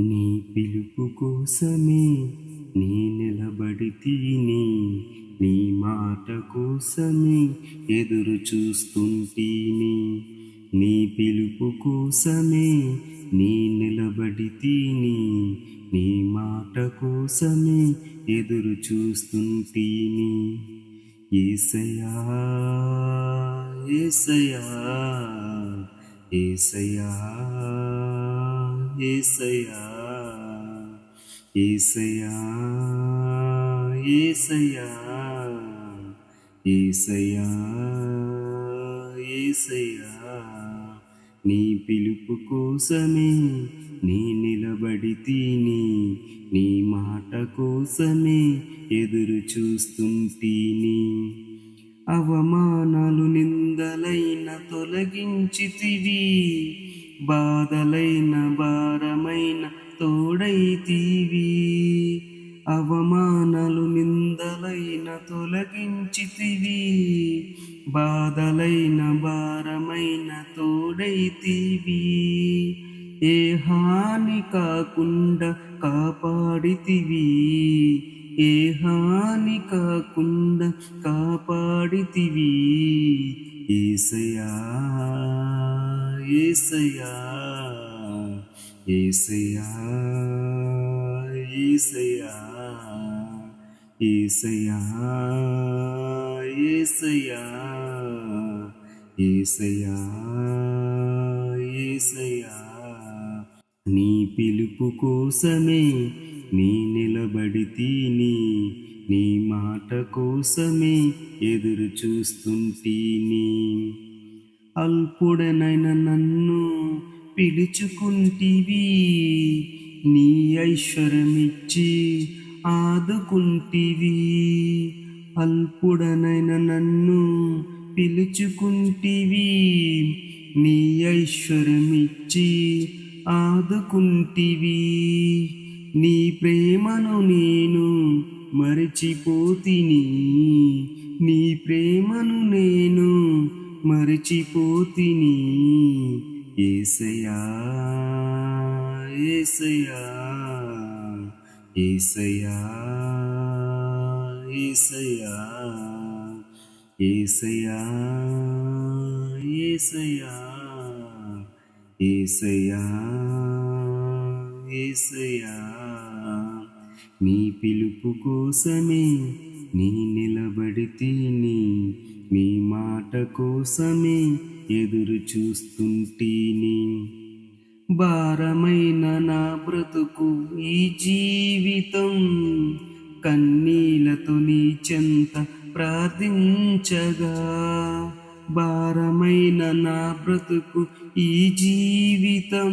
నీ పిలుపు కోసమే నీ నిలబడి తీని నీ మాట కోసమే ఎదురు చూస్తుంటీని. నీ పిలుపు కోసమే నీ నిలబడితీని నీ మాట కోసమే ఎదురు చూస్తుంటీని. ఏసయా ఏసయా ఏసయా ఏసయా ఏసయా ఏసయా ఏసయా ఏసయా నీ పిలుపు కోసమే నీ నిలబడి తిని నీ మాట కోసమే ఎదురు చూస్తుంటీని అవమానాలు నిందలైన తొలగించితివి బాధలైన భారమైన తోడైతీవి అవమానాలు నిందలైన తొలగించితివి బాధలైన భారమైన తోడైతీవి ఏ హాని కాకుండా కాపాడితివి ఏ హాని కాకుండా కాపాడితివి ఏసయా ఏసయా ఏసయా ఏసయా ఏసయా ఏసయా ఏసయా ఏసయా నీ పిలుపు కోసమే నీ నిలబడితిని నీ మాట కోసమే ఎదురు చూస్తుంటీని. అల్పుడనైన నన్ను పిలుచుకుంటివి. నీ ఐశ్వర్యమిచ్చి ఆదుకుంటివి. అల్పుడనైన నన్ను పిలుచుకుంటివి. నీ ఐశ్వర్యమిచ్చి ఆదుకుంటివి. నీ ప్రేమను నేను మరచిపోతిని. నీ ప్రేమను నేను మరచిపోతిని. ఏసయా ఏసయా ఏసయా ఏసయా ఏసయా ఏసయా ఏసయా ఏసయా నీ పిలుపు కోసమే నీ నిలబడితే నీ మీ మాట కోసమే ఎదురు చూస్తుంటీని. భారమైన నా బ్రతుకు ఈ జీవితం కన్నీలతో నీ చెంత ప్రార్థించగా. భారమైన నా బ్రతుకు ఈ జీవితం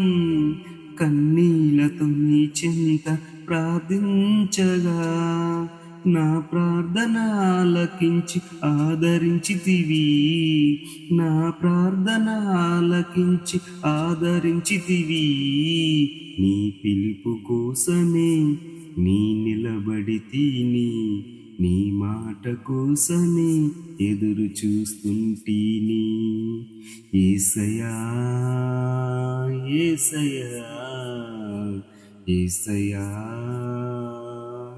కన్నీలతో నీ చెంత ప్రార్థించగా. నా ప్రార్థన ఆలకించి ఆదరించితివి. నా ప్రార్థన ఆలకించి ఆదరించితివి. నీ పిలుపు కోసమే నీ నిలబడితిని నీ మాట కోసమే ఎదురు చూస్తుంటీని. ఏసయా ఏసయా ఏసయా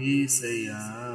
Senhor.